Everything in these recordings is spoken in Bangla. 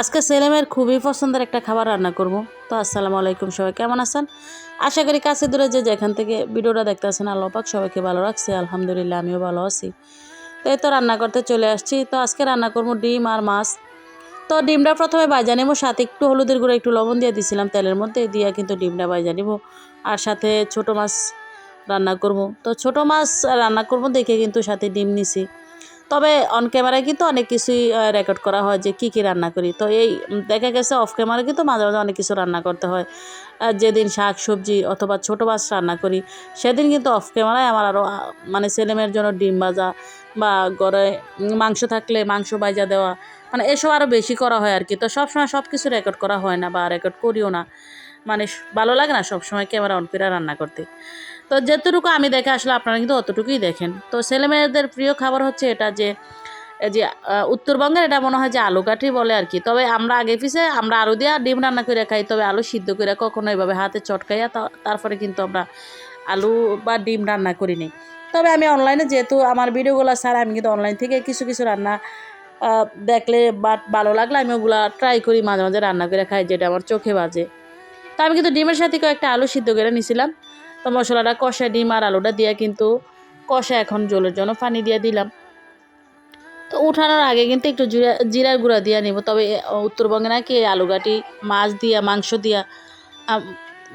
আজকে সেলেমের খুবই পছন্দের একটা খাবার রান্না করব। তো আসসালামু আলাইকুম, সবাই কেমন আছেন? আশা করি কাছে দূরে যে যেখান থেকে ভিডিওটা দেখতে আছেন আল্লাহ পাক সবাইকে ভালো রাখছে, আলহামদুলিল্লাহ আমিও ভালো আছি। তো এই তো রান্না করতে চলে আসছি। তো আজকে রান্না করব ডিম আর মাছ। তো ডিমটা প্রথমে বাইজা নেব, সাথে একটু হলুদের গুঁড়ো, একটু লবণ দিয়ে দিছিলাম তেলের মধ্যে, দিয়ে কিন্তু ডিমটা বাইজা নিব। আর সাথে ছোট মাছ রান্না করব। তো ছোট মাছ রান্না করব দেখে কিন্তু সাথে ডিম নিছি। তবে অন ক্যামেরায় কিন্তু অনেক কিছুই রেকর্ড করা হয় যে কী কী রান্না করি। তো এই দেখা গেছে অফ ক্যামেরা কিন্তু মাঝে মাঝে অনেক কিছু রান্না করতে হয়। যেদিন শাক সবজি অথবা ছোটো মাছ রান্না করি সেদিন কিন্তু অফ ক্যামেরায় আমার আরও মানে ছেলেমেয়ের জন্য ডিম ভাজা বা উম, মাংস থাকলে মাংস ভাজা দেওয়া মানে এসব আরও বেশি করা হয় আর কি তো সবসময় সব কিছু রেকর্ড করা হয় না বা রেকর্ড করিও না। মানে ভালো লাগে না সবসময় ক্যামেরা অন করে রান্না করতে। তো যেতটুকু আমি দেখে আসলে আপনারা কিন্তু অতটুকুই দেখেন। তো ছেলেমেয়েদের প্রিয় খাবার হচ্ছে এটা যে, এই যে উত্তরবঙ্গের এটা মনে হয় যে আলু কাঠি বলে আর কি। তবে আমরা আগে পিছে আমরা আলু দিয়ে ডিম রান্না করে খাই, তবে আলু সিদ্ধ করে কখনো এভাবে হাতে চটকাইয়া তারপরে কিন্তু আমরা আলু বা ডিম রান্না করি নি তবে আমি অনলাইনে যেহেতু আমার ভিডিওগুলো ছাড়া আমি কিন্তু অনলাইন থেকে কিছু কিছু রান্না দেখলে বা ভালো লাগলে আমি ওগুলা ট্রাই করি, মাঝে মাঝে রান্না করে খাই, যেটা আমার চোখে বাজে। তো আমি কিন্তু ডিমের সাথে কয়েকটা আলু সিদ্ধ করে নিছিলাম। তো মশলাটা কষা ডিম আর আলুটা দিয়ে কিন্তু কষা এখন জলের জন্য পানি দিয়ে দিলাম। তো উঠানোর আগে কিন্তু একটু জিরা, জিরার গুঁড়া দিয়ে নিব। তবে উত্তরবঙ্গে নাকি আলুগাটি মাছ দিয়া, মাংস দিয়া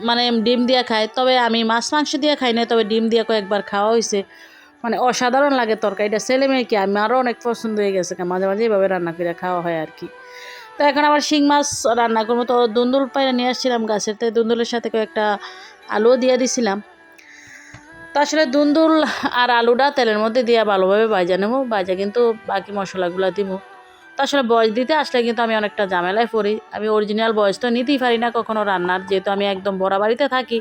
মানে ডিম দিয়া খায়। তবে আমি মাছ, মাংস দিয়ে খাই না তবে ডিম দিয়া কয়েকবার খাওয়া হয়েছে মানে অসাধারণ লাগে তরকারিটা। ছেলে মেয়ে কি? আমারও অনেক পছন্দ হয়ে গেছে মাঝে মাঝে এভাবে রান্না করে খাওয়া হয় আর কি। তো এখন আবার শিং মাছ রান্না করব। তো দুন্দুল পাইরা নিয়ে আসছিলাম গাছের, তাই দুন্দুলের সাথে কয়েকটা আলুও দিয়ে দিছিলাম। তো আসলে দুন্দুল আর আলুটা তেলের মধ্যে দিয়ে ভালোভাবে ভাজা নেব ভাজা কিন্তু বাকি মশলাগুলো দিব। তো আসলে বয়স দিতে আসলে কিন্তু আমি অনেকটা ঝামেলায় পড়ি। আমি অরিজিনাল বয়স তো নিতেই পারি না কখনো রান্নার, যেহেতু আমি একদম বড় বাড়িতে থাকি।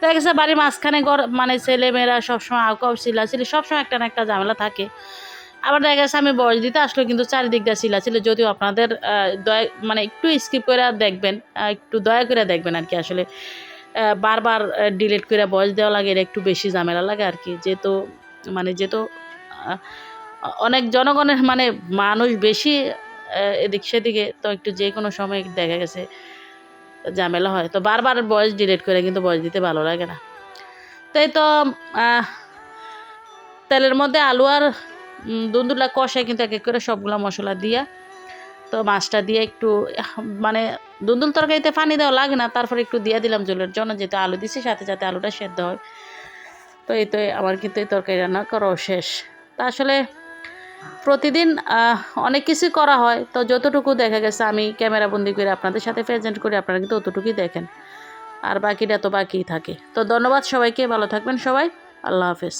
দেখা গেছে বাড়ির মাঝখানে ঘর মানে ছেলে মেয়েরা সবসময় আউকাউ চিল্লাচিল্লি সবসময় একটা না একটা ঝামেলা থাকে। আবার দেখা গেছে আমি বয়স দিতে আসলে কিন্তু চারিদিকটা চিল্লাচিল্লি যদিও আপনাদের দয়া মানে একটু স্কিপ করে দেখবেন একটু দয়া করে দেখবেন আর কি আসলে। বারবার ডিলিট করে বয়স দেওয়া লাগে, এটা একটু বেশি ঝামেলা লাগে আর কি। যেহেতু মানে যেহেতু অনেক জনগণের মানে মানুষ বেশি এদিক সেদিকে, তো একটু যে কোনো সময় দেখা গেছে ঝামেলা হয়। তো বারবার বয়স ডিলিট করে কিন্তু বয়স দিতে ভালো লাগে না। তাই তো তেলের মধ্যে আলু আর দুন্দুলা কষায় কিন্তু এক এক করে সবগুলা মশলা দিয়া তো মাছটা দিয়ে একটু মানে দুন্দুল তরকারিতে পানি দেওয়া লাগে না, তারপরে একটু দিয়ে দিলাম জলের জন্য, যেহেতু আলু দিছি, সাথে সাথে আলুটা সেদ্ধ হয়। তো এই তো আমার কিন্তু এই তরকারি রান্না করাও শেষ। তা আসলে প্রতিদিন অনেক কিছু করা হয়, তো যতটুকু দেখা গেছে আমি ক্যামেরা বন্দি করে আপনাদের সাথে প্রেজেন্ট করি, আপনারা কিন্তু অতটুকুই দেখেন। আর বাকিটা তো বাকিই থাকে। তো ধন্যবাদ সবাইকে, ভালো থাকবেন সবাই, আল্লাহ হাফেজ।